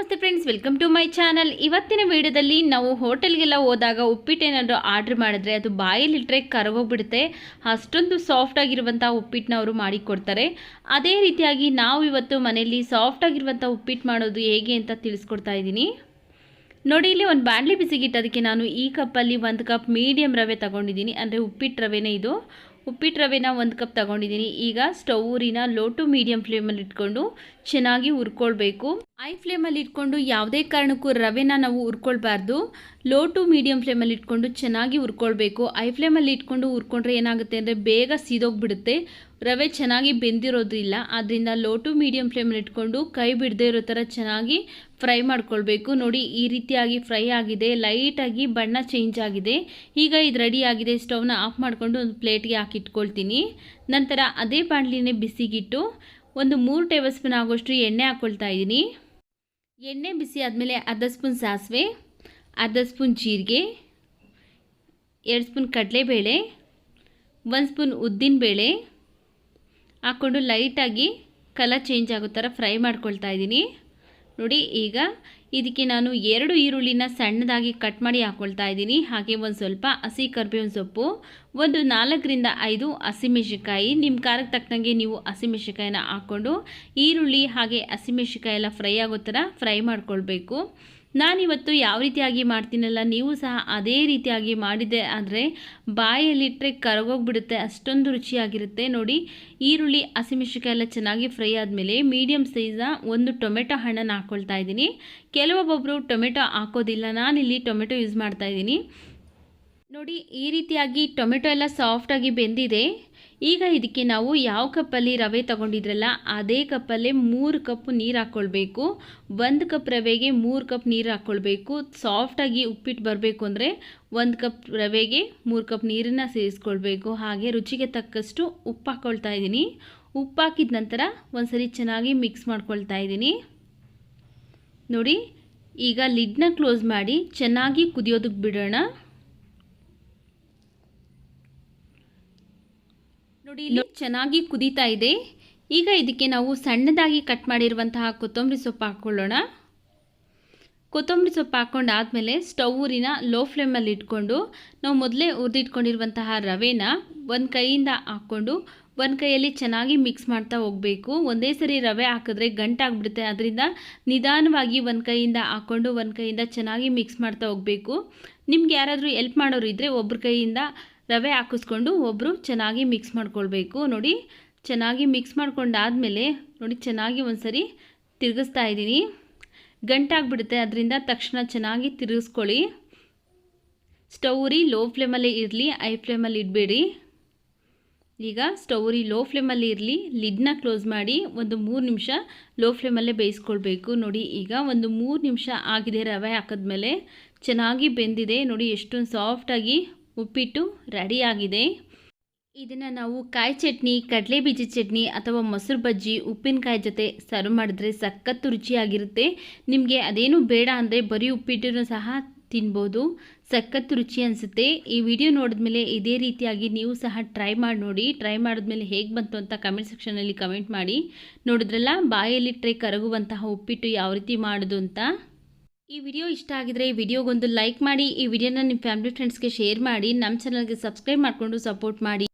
ನಮಸ್ತೆ friends welcome to my channel ಇವತ್ತಿನ ವಿಡಿಯೋದಲ್ಲಿ ನಾವು ಹೋಟೆಲ್ಗೆಲ್ಲ ಹೋದಾಗ ಉಪ್ಪಿಟ್ಟು ಏನಾದರೂ ಆರ್ಡ್ರ್ ಮಾಡಿದ್ರೆ ಅದು ಬಾಯಲ್ಲಿಟ್ಟರೆ ಕರಗೋಗ್ಬಿಡುತ್ತೆ. ಅಷ್ಟೊಂದು ಸಾಫ್ಟ್ ಆಗಿರುವಂಥ ಉಪ್ಪಿಟ್ಟನ್ನ ಅವರು ಮಾಡಿಕೊಡ್ತಾರೆ. ಅದೇ ರೀತಿಯಾಗಿ ನಾವು ಇವತ್ತು ಮನೆಯಲ್ಲಿ ಸಾಫ್ಟ್ ಆಗಿರುವಂಥ ಉಪ್ಪಿಟ್ಟು ಮಾಡೋದು ಹೇಗೆ ಅಂತ ತಿಳಿಸ್ಕೊಡ್ತಾ ಇದ್ದೀನಿ. ನೋಡಿ, ಇಲ್ಲಿ ಒಂದು ಬಾಣಲಿ ಬಿಸಿಗಿಟ್ಟು ಅದಕ್ಕೆ ನಾನು ಈ ಕಪ್ಪಲ್ಲಿ ಒಂದು ಕಪ್ ಮೀಡಿಯಮ್ ರವೆ ತಗೊಂಡಿದ್ದೀನಿ. ಅಂದರೆ ಉಪ್ಪಿಟ್ಟು ರವೆನೇ ಇದು. ಉಪ್ಪಿಟ್ಟು ರವೆನ ಒಂದು ಕಪ್ ತಗೊಂಡಿದ್ದೀನಿ. ಈಗ ಸ್ಟೌರಿನ ಲೋ ಟು ಮೀಡಿಯಮ್ ಫ್ಲೇಮಲ್ಲಿ ಇಟ್ಕೊಂಡು ಚೆನ್ನಾಗಿ ಹುರ್ಕೊಳ್ಬೇಕು. ಐ ಫ್ಲೇಮಲ್ಲಿ ಇಟ್ಕೊಂಡು ಯಾವುದೇ ಕಾರಣಕ್ಕೂ ರವೆನ ನಾವು ಹುರ್ಕೊಳ್ಬಾರ್ದು. ಲೋ ಟು ಮೀಡಿಯಮ್ ಫ್ಲೇಮಲ್ಲಿ ಇಟ್ಕೊಂಡು ಚೆನ್ನಾಗಿ ಹುರ್ಕೊಳ್ಬೇಕು. ಐ ಫ್ಲೇಮಲ್ಲಿ ಇಟ್ಕೊಂಡು ಹುರ್ಕೊಂಡ್ರೆ ಏನಾಗುತ್ತೆ ಅಂದರೆ ಬೇಗ ಸೀದೋಗ್ಬಿಡುತ್ತೆ. ರವೆ ಚೆನ್ನಾಗಿ ಬೆಂದಿರೋದಿಲ್ಲ. ಆದ್ದರಿಂದ ಲೋ ಟು ಮೀಡಿಯಮ್ ಫ್ಲೇಮಲ್ಲಿ ಇಟ್ಕೊಂಡು ಕೈ ಬಿಡದೇ ಇರೋ ಥರ ಚೆನ್ನಾಗಿ ಫ್ರೈ ಮಾಡ್ಕೊಳ್ಬೇಕು. ನೋಡಿ, ಈ ರೀತಿಯಾಗಿ ಫ್ರೈ ಆಗಿದೆ. ಲೈಟಾಗಿ ಬಣ್ಣ ಚೇಂಜ್ ಆಗಿದೆ. ಈಗ ಇದು ರೆಡಿ ಆಗಿದೆ. ಸ್ಟವ್ನ ಆಫ್ ಮಾಡಿಕೊಂಡು ಒಂದು ಪ್ಲೇಟ್ಗೆ ಹಾಕಿಟ್ಕೊಳ್ತೀನಿ ನಂತರ ಅದೇ ಬಾಣಲಿನೇ ಬಿಸಿಗಿಟ್ಟು ಒಂದು ಮೂರು ಟೇಬಲ್ ಸ್ಪೂನ್ ಆಗೋಷ್ಟು ಎಣ್ಣೆ ಹಾಕ್ಕೊಳ್ತಾ ಇದ್ದೀನಿ. ಎಣ್ಣೆ ಬಿಸಿ ಆದಮೇಲೆ ಅರ್ಧ ಸ್ಪೂನ್ ಸಾಸಿವೆ, ಅರ್ಧ ಸ್ಪೂನ್ ಜೀರಿಗೆ, ಎರಡು ಸ್ಪೂನ್ ಕಡಲೆಬೇಳೆ, ಒಂದು ಸ್ಪೂನ್ ಉದ್ದಿನಬೇಳೆ ಹಾಕ್ಕೊಂಡು ಲೈಟಾಗಿ ಕಲರ್ ಚೇಂಜ್ ಆಗೋ ಥರ ಫ್ರೈ ಮಾಡ್ಕೊಳ್ತಾ ಇದ್ದೀನಿ. ನೋಡಿ, ಈಗ ಇದಕ್ಕೆ ನಾನು ಎರಡು ಈರುಳ್ಳಿನ ಸಣ್ಣದಾಗಿ ಕಟ್ ಮಾಡಿ ಹಾಕ್ಕೊಳ್ತಾ ಇದ್ದೀನಿ. ಹಾಗೆ ಒಂದು ಸ್ವಲ್ಪ ಹಸಿ ಕರ್ಬೇವಿನ ಸೊಪ್ಪು, ಒಂದು ನಾಲ್ಕರಿಂದ ಐದು ಹಸಿಮೆಣಸಿಕಾಯಿ ನಿಮ್ಮ ಖಾರಕ್ಕೆ ತಕ್ಕಂಗೆ ನೀವು ಹಸಿಮೆಣಸಿಕಾಯಿನ ಹಾಕ್ಕೊಂಡು ಈರುಳ್ಳಿ ಹಾಗೆ ಹಸಿಮೆಣಸಿಕಾಯಿ ಎಲ್ಲ ಫ್ರೈ ಆಗೋ ಥರ ಫ್ರೈ ಮಾಡ್ಕೊಳ್ಬೇಕು. ನಾನಿವತ್ತು ಯಾವ ರೀತಿಯಾಗಿ ಮಾಡ್ತೀನಲ್ಲ, ನೀವು ಸಹ ಅದೇ ರೀತಿಯಾಗಿ ಮಾಡಿದೆ ಆದರೆ ಬಾಯಲ್ಲಿಟ್ಟರೆ ಕರಗೋಗ್ಬಿಡುತ್ತೆ, ಅಷ್ಟೊಂದು ರುಚಿಯಾಗಿರುತ್ತೆ. ನೋಡಿ, ಈರುಳ್ಳಿ ಹಸಿಮೆಣಸಿಕಾಯಿ ಎಲ್ಲ ಚೆನ್ನಾಗಿ ಫ್ರೈ ಆದಮೇಲೆ ಮೀಡಿಯಮ್ ಸೈಜ್ನ ಒಂದು ಟೊಮೆಟೊ ಹಣ್ಣನ್ನು ಹಾಕ್ಕೊಳ್ತಾ ಇದ್ದೀನಿ. ಕೆಲವೊಬ್ಬೊಬ್ಬರು ಟೊಮೆಟೊ ಹಾಕೋದಿಲ್ಲ, ನಾನಿಲ್ಲಿ ಟೊಮೆಟೊ ಯೂಸ್ ಮಾಡ್ತಾ ಇದ್ದೀನಿ. ನೋಡಿ, ಈ ರೀತಿಯಾಗಿ ಟೊಮೆಟೊ ಎಲ್ಲ ಸಾಫ್ಟಾಗಿ ಬೆಂದಿದೆ. ಈಗ ಇದಕ್ಕೆ ನಾವು ಯಾವ ಕಪ್ಪಲ್ಲಿ ರವೆ ತಗೊಂಡಿದ್ರಲ್ಲ, ಅದೇ ಕಪ್ಪಲ್ಲೇ ಮೂರು ಕಪ್ ನೀರು ಹಾಕ್ಕೊಳ್ಬೇಕು ಒಂದು ಕಪ್ ರವೆಗೆ ಮೂರು ಕಪ್ ನೀರು ಹಾಕ್ಕೊಳ್ಬೇಕು ಸಾಫ್ಟಾಗಿ ಉಪ್ಪಿಟ್ಟು ಬರಬೇಕು ಅಂದರೆ ಒಂದು ಕಪ್ ರವೆಗೆ ಮೂರು ಕಪ್ ನೀರನ್ನು ಸೇರಿಸ್ಕೊಳ್ಬೇಕು. ಹಾಗೆ ರುಚಿಗೆ ತಕ್ಕಷ್ಟು ಉಪ್ಪು ಹಾಕ್ಕೊಳ್ತಾ ಇದ್ದೀನಿ. ಉಪ್ಪು ಹಾಕಿದ ನಂತರ ಒಂದ್ಸರಿ ಚೆನ್ನಾಗಿ ಮಿಕ್ಸ್ ಮಾಡ್ಕೊಳ್ತಾ ಇದ್ದೀನಿ. ನೋಡಿ, ಈಗ ಲಿಡ್ನ ಕ್ಲೋಸ್ ಮಾಡಿ ಚೆನ್ನಾಗಿ ಕುದಿಯೋದಕ್ಕೆ ಬಿಡೋಣ. ನೋಡಿ, ಇಲ್ಲಿ ಚೆನ್ನಾಗಿ ಕುದೀತಾ ಇದೆ. ಈಗ ಇದಕ್ಕೆ ನಾವು ಸಣ್ಣದಾಗಿ ಕಟ್ ಮಾಡಿರುವಂತಹ ಕೊತ್ತಂಬರಿ ಸೊಪ್ಪು ಹಾಕ್ಕೊಳ್ಳೋಣ ಕೊತ್ತಂಬರಿ ಸೊಪ್ಪು ಹಾಕ್ಕೊಂಡಾದಮೇಲೆ ಸ್ಟವ್ ಊರಿನ ಲೋ ಫ್ಲೇಮಲ್ಲಿ ಇಟ್ಕೊಂಡು, ನಾವು ಮೊದಲೇ ಹುರಿದಿಟ್ಕೊಂಡಿರುವಂತಹ ರವೆನ ಒಂದು ಕೈಯಿಂದ ಹಾಕ್ಕೊಂಡು ಒಂದು ಕೈಯಲ್ಲಿ ಚೆನ್ನಾಗಿ ಮಿಕ್ಸ್ ಮಾಡ್ತಾ ಹೋಗಬೇಕು. ಒಂದೇ ಸರಿ ರವೆ ಹಾಕಿದ್ರೆ ಗಂಟಾಗ್ಬಿಡುತ್ತೆ ಅದರಿಂದ ನಿಧಾನವಾಗಿ ಒಂದು ಕೈಯಿಂದ ಹಾಕ್ಕೊಂಡು ಒಂದು ಕೈಯಿಂದ ಚೆನ್ನಾಗಿ ಮಿಕ್ಸ್ ಮಾಡ್ತಾ ಹೋಗಬೇಕು. ನಿಮ್ಗೆ ಯಾರಾದರೂ ಎಲ್ಪ್ ಮಾಡೋರು ಇದ್ದರೆ ಒಬ್ಬರ ಕೈಯಿಂದ ರವೆ ಹಾಕಿಸ್ಕೊಂಡು ಒಬ್ಬರು ಚೆನ್ನಾಗಿ ಮಿಕ್ಸ್ ಮಾಡ್ಕೊಳ್ಬೇಕು. ನೋಡಿ, ಚೆನ್ನಾಗಿ ಮಿಕ್ಸ್ ಮಾಡ್ಕೊಂಡಾದಮೇಲೆ ನೋಡಿ, ಚೆನ್ನಾಗಿ ಒಂದು ಸರಿ ತಿರುಗಿಸ್ತಾ ಇದ್ದೀನಿ. ಗಂಟಾಗ್ಬಿಡುತ್ತೆ, ಅದರಿಂದ ತಕ್ಷಣ ಚೆನ್ನಾಗಿ ತಿರುಗಿಸ್ಕೊಳ್ಳಿ. ಸ್ಟವ್ ರೀ ಲೋ ಫ್ಲೇಮಲ್ಲೇ ಇರಲಿ ಐ ಫ್ಲೇಮಲ್ಲಿ ಇಡಬೇಡಿ. ಈಗ ಸ್ಟವ್ ರೀ ಲೋ ಫ್ಲೇಮಲ್ಲಿ ಇರಲಿ ಲಿಡ್ನ ಕ್ಲೋಸ್ ಮಾಡಿ ಒಂದು ಮೂರು ನಿಮಿಷ ಲೋ ಫ್ಲೇಮಲ್ಲೇ ಬೇಯಿಸ್ಕೊಳ್ಬೇಕು. ನೋಡಿ, ಈಗ ಒಂದು ಮೂರು ನಿಮಿಷ ಆಗಿದೆ ರವೆ ಹಾಕಿದ್ಮೇಲೆ. ಚೆನ್ನಾಗಿ ಬೆಂದಿದೆ. ನೋಡಿ, ಎಷ್ಟೊಂದು ಸಾಫ್ಟಾಗಿ ಉಪ್ಪಿಟ್ಟು ರೆಡಿಯಾಗಿದೆ. ಇದನ್ನು ನಾವು ಕಾಯಿ ಚಟ್ನಿ, ಕಡಲೆ ಬೀಜ ಚಟ್ನಿ ಅಥವಾ ಮೊಸರು ಬಜ್ಜಿ, ಉಪ್ಪಿನಕಾಯಿ ಜೊತೆ ಸರ್ವ್ ಮಾಡಿದ್ರೆ ಸಖತ್ತು ರುಚಿಯಾಗಿರುತ್ತೆ. ನಿಮಗೆ ಅದೇನು ಬೇಡ ಅಂದರೆ ಬರೀ ಉಪ್ಪಿಟ್ಟನ್ನು ಸಹ ತಿನ್ಬೋದು. ಸಖತ್ತು ರುಚಿ ಅನಿಸುತ್ತೆ. ಈ ವಿಡಿಯೋ ನೋಡಿದ್ಮೇಲೆ ಇದೇ ರೀತಿಯಾಗಿ ನೀವು ಸಹ ಟ್ರೈ ಮಾಡಿ ನೋಡಿ. ಟ್ರೈ ಮಾಡಿದ್ಮೇಲೆ ಹೇಗೆ ಬಂತು ಅಂತ ಕಮೆಂಟ್ ಸೆಕ್ಷನಲ್ಲಿ ಕಮೆಂಟ್ ಮಾಡಿ. ನೋಡಿದ್ರಲ್ಲ, ಬಾಯಲ್ಲಿ ಟ್ರೈ ಕರಗುವಂತಹ ಉಪ್ಪಿಟ್ಟು ಯಾವ ರೀತಿ ಮಾಡೋದು ಅಂತ. ಈ ವಿಡಿಯೋ ಇಷ್ಟ ಆಗಿದ್ರೆ ಈ ವಿಡಿಯೋಗೊಂದು ಲೈಕ್ ಮಾಡಿ, ಈ ವಿಡಿಯೋನ ನಿಮ್ಮ ಫ್ಯಾಮಿಲಿ ಫ್ರೆಂಡ್ಸ್ಗೆ ಶೇರ್ ಮಾಡಿ, ನಮ್ಮ ಚಾನಲ್ಗೆ ಸಬ್ಸ್ಕ್ರೈಬ್ ಮಾಡಿಕೊಂಡು ಸಪೋರ್ಟ್ ಮಾಡಿ.